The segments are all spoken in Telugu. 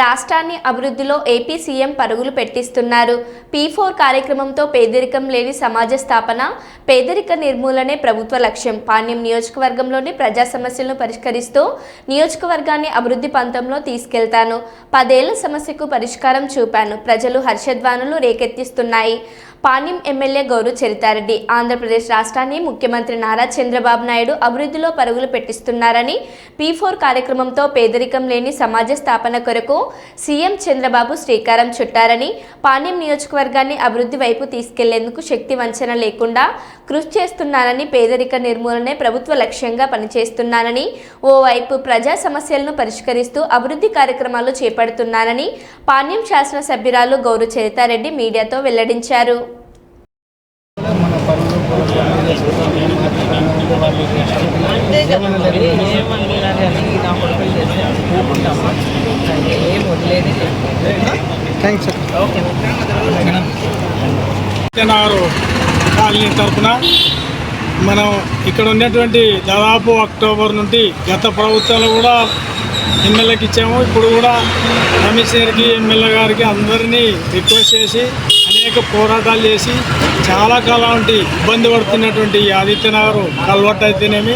రాష్ట్రాన్ని అభివృద్ధిలో ఏపీ సీఎం పరుగులు పెట్టిస్తున్నారు. పీ ఫోర్ కార్యక్రమంతో పేదరికం లేని సమాజ స్థాపన పేదరిక నిర్మూలనే ప్రభుత్వ లక్ష్యం. పాణ్యం నియోజకవర్గంలోని ప్రజా సమస్యలను పరిష్కరిస్తూ నియోజకవర్గాన్ని అభివృద్ధి పంతంలో తీసుకెళ్తాను. పదేళ్ళ సమస్యకు పరిష్కారం చూపాను. ప్రజలు హర్షధ్వానులు రేకెత్తిస్తున్నాయి. పాణ్యం ఎమ్మెల్యే గౌరు చరితారెడ్డి. ఆంధ్రప్రదేశ్ రాష్ట్రాన్ని ముఖ్యమంత్రి నారా చంద్రబాబు నాయుడు అభివృద్ధిలో పరుగులు పెట్టిస్తున్నారని పీ ఫోర్ కార్యక్రమంతో పేదరికం లేని సమాజ స్థాపన కొరకు సీఎం చంద్రబాబు శ్రీకారం చుట్టారని పాణ్యం నియోజకవర్గాన్ని అభివృద్ధి వైపు తీసుకెళ్ళేందుకు శక్తి వంచన లేకుండా కృషి చేస్తున్నానని పేదరిక నిర్మూలనే ప్రభుత్వ లక్ష్యంగా పనిచేస్తున్నానని ఓవైపు ప్రజా సమస్యలను పరిష్కరిస్తూ అభివృద్ధి కార్యక్రమాలు చేపడుతున్నానని పాణ్యం శాసనసభ్యురాలు గౌరు చరితారెడ్డి మీడియాతో వెల్లడించారు మన పనులు పొలాలు చేసుకుంటాం. నేను మాత్రం వాళ్ళు అంతే కదా నా కొడుకులు ఏం థ్యాంక్స్ ఓకే కాలనీ తరఫున మనం ఇక్కడ ఉన్నటువంటి దాదాపు అక్టోబర్ నుండి గత ప్రభుత్వాలు కూడా ఎమ్మెల్యేకి ఇచ్చాము. ఇప్పుడు కూడా కమిషనర్కి ఎమ్మెల్యే గారికి అందరినీ రిక్వెస్ట్ చేసి అనేక పోరాటాలు చేసి చాలా కాలం ఇబ్బంది పడుతున్నటువంటి ఆదిత్యనగర్ కల్వర్ట్ అయితేనేమి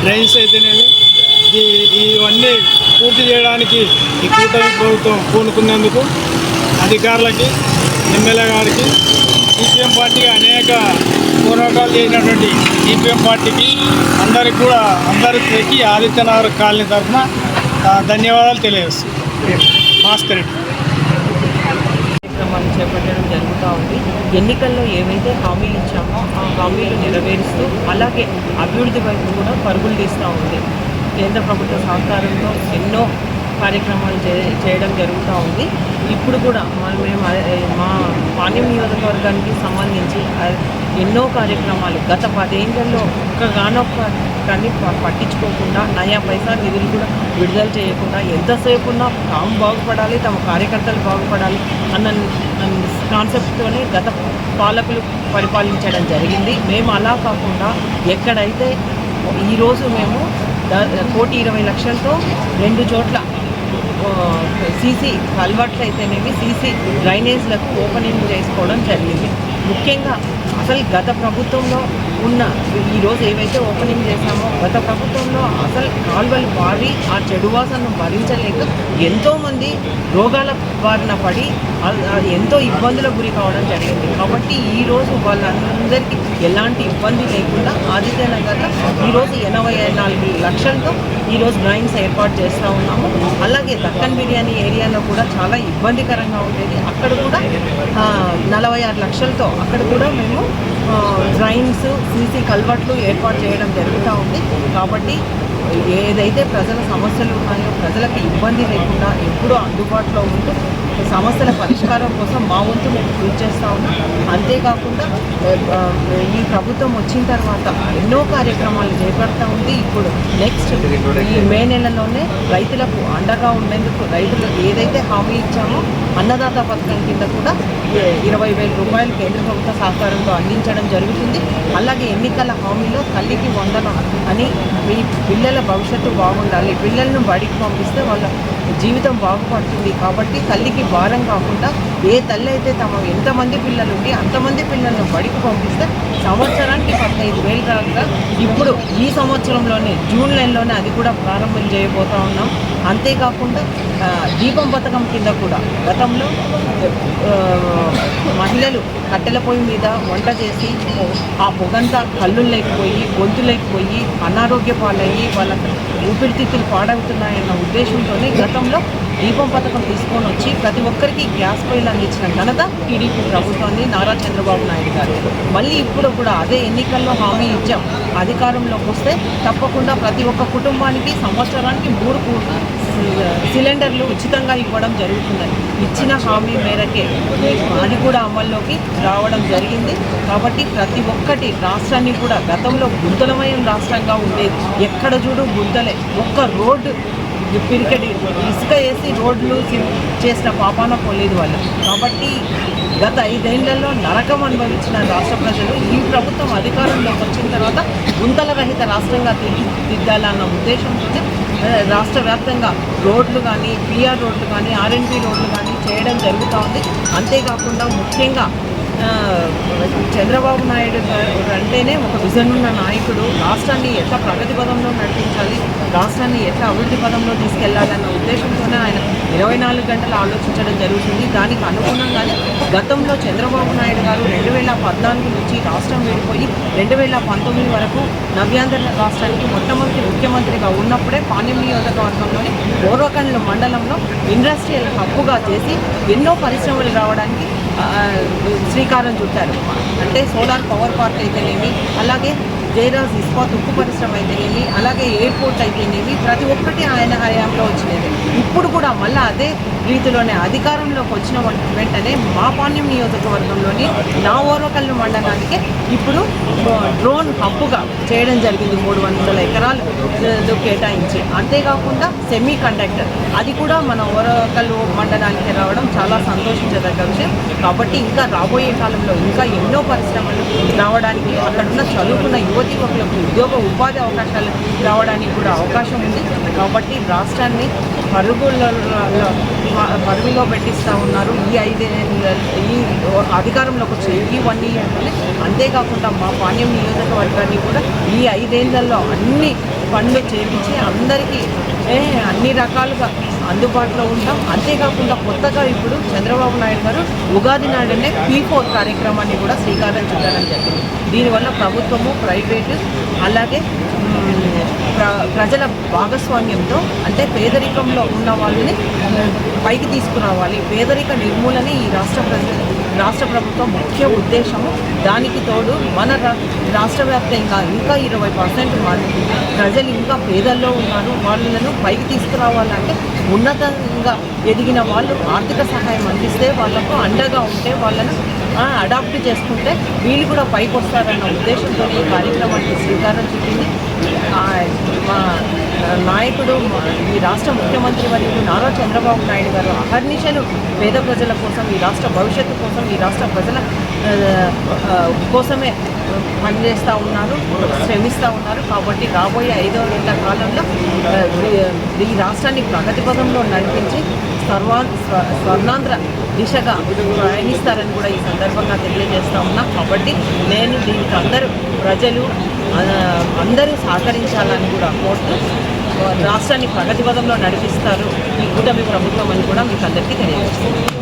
డ్రైన్స్ అయితేనేమి ఇవన్నీ పూర్తి చేయడానికి ఈ కూటమి ప్రభుత్వం పూనుకున్నందుకు అధికారులకి ఎమ్మెల్యే గారికి సిపిఎం పార్టీ అనేక పోరాటాలు చేసినటువంటి సిపిఎం పార్టీకి అందరికి కూడా అందరికీ ఆదిత్యనగర్ కాలనీ తరఫున ధన్యవాదాలు తెలియజేస్తాం భాస్కర్ రెడ్డి కార్యక్రమాలు చేపట్టడం జరుగుతూ ఉంది ఎన్నికల్లో ఏవైతే హామీలు ఇచ్చామో ఆ హామీలు నెరవేరుస్తూ అలాగే అభివృద్ధి వైపు కూడా పరుగులు తీస్తూ ఉంది. కేంద్ర ప్రభుత్వ సహకారంతో ఎన్నో కార్యక్రమాలు చే చేయడం జరుగుతూ ఉంది. ఇప్పుడు కూడా మేము మా పాణ్యం నియోజకవర్గానికి సంబంధించి ఎన్నో కార్యక్రమాలు గత పదేళ్ళలో ఒక్కగానొక్క కానీ పట్టించుకోకుండా నయా పైసా నిధులు కూడా విడుదల చేయకుండా ఎంతసేపు ఉన్నా తాము బాగుపడాలి తమ కార్యకర్తలు బాగుపడాలి అన్న కాన్సెప్ట్తోనే గత పాలకులు పరిపాలించడం జరిగింది. మేము అలా కాకుండా ఎక్కడైతే ఈరోజు మేము కోటి ఇరవై లక్షలతో రెండు చోట్ల సీసీ కల్వర్ట్లు అయితేనేమి సీసీ డ్రైనేజ్లకు ఓపెనింగ్ చేసుకోవడం జరిగింది. ముఖ్యంగా అసలు గత ప్రభుత్వంలో ఉన్న ఈరోజు ఏవైతే ఓపెనింగ్ చేశామో గత ప్రభుత్వంలో అసలు కాల్వలు పారి ఆ చెడు వాసనను భరించలేక ఎంతోమంది రోగాల బారిన పడి ఎంతో ఇబ్బందులకు గురి కావడం జరిగింది. కాబట్టి ఈరోజు వాళ్ళందరికీ ఎలాంటి ఇబ్బంది లేకుండా ఆదిత్యనగర్లో ఈరోజు ఎనభై నాలుగు లక్షలతో ఈరోజు డ్రాయింగ్స్ ఏర్పాటు చేస్తూ ఉన్నాము. అలాగే దక్కన్ బిర్యానీ ఏరియాలో కూడా చాలా ఇబ్బందికరంగా ఉండేది. అక్కడ కూడా నలభై ఆరు లక్షలతో అక్కడ కూడా మేము డ్రైన్స్ సీసీ కల్వర్ట్లు ఏర్పాటు చేయడం జరుగుతూ ఉంది. కాబట్టి ఏదైతే ప్రజల సమస్యలు ఉన్నాయో ప్రజలకు ఇబ్బంది లేకుండా ఎప్పుడూ అందుబాటులో ఉంటూ సమస్యల పరిష్కారం కోసం మా వంతు మేము కృషి చేస్తూ ఉన్నాం. అంతేకాకుండా ఈ ప్రభుత్వం వచ్చిన తర్వాత ఎన్నో కార్యక్రమాలు చేపడతా ఉంది. ఇప్పుడు నెక్స్ట్ ఈ మే నెలలోనే రైతులకు అండగా ఉండేందుకు రైతులకు ఏదైతే హామీ ఇచ్చామో అన్నదాత పథకం కింద కూడా ఇరవై వేల రూపాయలు కేంద్ర ప్రభుత్వ సహకారంతో అందించడం జరుగుతుంది. అలాగే ఎన్నికల హామీలో తల్లికి వందనం అని మీ పిల్లలు భవిష్యత్తు బాగుండాలి. పిల్లలను బడికి పంపిస్తే వాళ్ళ జీవితం బాగుపడుతుంది కాబట్టి తల్లికి భారం కాకుండా ఏ తల్లి అయితే తమ ఎంతమంది పిల్లలు ఉంటే అంతమంది పిల్లలను బడికి పంపిస్తే సంవత్సరానికి పదహైదు వేలు రాగా ఇప్పుడు ఈ సంవత్సరంలోనే జూన్ నెలలోనే అది కూడా ప్రారంభం చేయబోతా ఉన్నాం. అంతేకాకుండా దీపం పథకం కింద కూడా గతంలో మహిళలు కట్టెల పొయ్యి మీద వంట చేసి ఆ పొగంతా కళ్ళు లేకపోయి గొంతు లేకపోయి అనారోగ్య పాలయ్యి వాళ్ళ ఊపిరితిత్తులు పాడవుతున్నాయన్న ఉద్దేశంతోనే గత గతంలో దీపం పథకం తీసుకొని వచ్చి ప్రతి ఒక్కరికి గ్యాస్ పొయ్యిలు అందించిన ఘనత టీడీపీ ప్రభుత్వాన్ని నారా చంద్రబాబు నాయుడు గారు. మళ్ళీ ఇప్పుడు కూడా అదే ఎన్నికల్లో హామీ ఇచ్చాం. అధికారంలోకి వస్తే తప్పకుండా ప్రతి ఒక్క కుటుంబానికి సంవత్సరానికి మూడు సిలిండర్లు ఉచితంగా ఇవ్వడం జరుగుతుందని ఇచ్చిన హామీ మేరకే అది కూడా అమల్లోకి రావడం జరిగింది. కాబట్టి ప్రతి ఒక్కటి రాష్ట్రాన్ని కూడా గతంలో గుంతలమయం రాష్ట్రంగా ఉండేది. ఎక్కడ చూడు గుంతలే. ఒక్క రోడ్డు పిరికడి ఇసుక వేసి రోడ్లు చేసిన పాపాన పోలేదు వాళ్ళు. కాబట్టి గత ఐదేళ్ళలో నరకం అనుభవించిన రాష్ట్ర ప్రజలు ఈ ప్రభుత్వం అధికారంలోకి వచ్చిన తర్వాత గుంతల రహిత రాష్ట్రంగా తీర్చిదిద్దాలన్న ఉద్దేశంతో రాష్ట్ర వ్యాప్తంగా రోడ్లు కానీ పిఆర్ రోడ్లు కానీ ఆర్ఎన్పి రోడ్లు కానీ చేయడం జరుగుతూ ఉంది. అంతేకాకుండా ముఖ్యంగా చంద్రబాబు నాయుడు గారు అంటేనే ఒక విజన్ ఉన్న నాయకుడు. రాష్ట్రాన్ని ఎట్లా ప్రగతి పదంలో నడిపించాలి రాష్ట్రాన్ని ఎట్లా అభివృద్ధి పదంలో తీసుకెళ్ళాలన్న ఉద్దేశంతోనే ఆయన ఇరవై నాలుగు గంటలు ఆలోచించడం జరుగుతుంది. దానికి అనుగుణంగానే గతంలో చంద్రబాబు నాయుడు గారు రెండు వేల పద్నాలుగు నుంచి రాష్ట్రం వెళ్ళిపోయి రెండు వేల పంతొమ్మిది వరకు నవ్యాంధ్ర రాష్ట్రానికి మొట్టమొదటి ముఖ్యమంత్రిగా ఉన్నప్పుడే పాణ్యం నియోజకవర్గంలోని పూర్వకండ్ల మండలంలో ఇండస్ట్రియల్ హక్కుగా చేసి ఎన్నో పరిశ్రమలు రావడానికి శ్రీకారం చుట్టారు. అంటే సోలార్ పవర్ పార్క్ అయితేనేమి అలాగే జయరాజ్ ఇస్పాత్ ఉక్కు పరిశ్రమ అయితేనేమి అలాగే ఎయిర్పోర్ట్ అయితేనేమి ప్రతి ఒక్కటి ఆయన హయాంలో వచ్చినది. ఇప్పుడు కూడా మళ్ళీ అదే రీతిలోనే అధికారంలోకి వచ్చిన వెంటనే మా పాణ్యం నియోజకవర్గంలోని నా ఓర్వకల్లు మండలానికి ఇప్పుడు డ్రోన్ హబ్బుగా చేయడం జరిగింది మూడు వందల ఎకరాలు కేటాయించి. అంతేకాకుండా సెమీ కండక్టర్ అది కూడా మన ఓరకల్లు మండలానికి రావడం చాలా సంతోషించదగ్గ విషయం. కాబట్టి ఇంకా రాబోయే కాలంలో ఇంకా ఎన్నో పరిశ్రమలు రావడానికి అక్కడ ఉన్న చదువుకున్న యువతి యువకులకు ఉద్యోగ ఉపాధి అవకాశాలు రావడానికి కూడా అవకాశం ఉంది. కాబట్టి రాష్ట్రాన్ని పరుగులలో పదవిలో పెట్టిస్తూ ఉన్నారు. ఈ ఐదే ఈ అధికారంలోకి వచ్చి ఈ వన్ ఇయర్లోనే అంతేకాకుండా మా పాణ్యం నియోజకవర్గాన్ని కూడా ఈ ఐదేళ్ళలో అన్ని పనులు చేయించి అందరికీ ఏ, అన్ని రకాలుగా అందుబాటులో ఉంటాం. అంతేకాకుండా కొత్తగా ఇప్పుడు చంద్రబాబు నాయుడు గారు ఉగాది నాడునే పీ ఫోర్ కార్యక్రమాన్ని కూడా శ్రీకారం చుట్టడం జరిగింది. దీనివల్ల ప్రభుత్వము ప్రైవేటు అలాగే ప్రజల భాగస్వామ్యంతో అంటే పేదరికంలో ఉన్న వాళ్ళని పైకి తీసుకురావాలి. పేదరిక నిర్మూలన ఈ రాష్ట్ర ప్రజ రాష్ట్ర ప్రభుత్వం ముఖ్య ఉద్దేశము. దానికి తోడు మన రా- రాష్ట్ర వ్యాప్తంగా ఇంకా ఇరవై పర్సెంట్ మంది ప్రజలు ఇంకా పేదల్లో ఉన్నారు. వాళ్ళను పైకి తీసుకురావాలంటే ఉన్నతంగా ఎదిగిన వాళ్ళు ఆర్థిక సహాయం అందిస్తే వాళ్ళకు అండగా ఉంటే వాళ్ళను అడాప్ట్ చేసుకుంటే వీళ్ళు కూడా పైకి వస్తారన్న ఉద్దేశంతో ఈ కార్యక్రమానికి శ్రీకారం చుట్టింది. మా నాయకుడు ఈ రాష్ట్ర ముఖ్యమంత్రి వర్యులు నారా చంద్రబాబు నాయుడు గారు అహర్నిశలు పేద ప్రజల కోసం ఈ రాష్ట్ర భవిష్యత్తు కోసం ఈ రాష్ట్ర ప్రజల కోసమే పనిచేస్తూ ఉన్నారు శ్రమిస్తూ ఉన్నారు. కాబట్టి రాబోయే ఐదో ఏళ్ళ కాలంలో ఈ- ఈ రాష్ట్రాన్ని ప్రగతి పదంలో నడిపించి సర్వా స్వ- స్వర్ణాంధ్ర దిశగా ప్రయాణిస్తారని కూడా ఈ సందర్భంగా తెలియజేస్తా ఉన్నా. కాబట్టి నేను దీనికి అందరూ ప్రజలు అందరూ సహకరించాలని కూడా కోరుతూ రాష్ట్రాన్ని ప్రగతి పదంలో నడిపిస్తారు ఈ కూటమి ప్రభుత్వం అని కూడా మీకు అందరికీ తెలియజేస్తాను.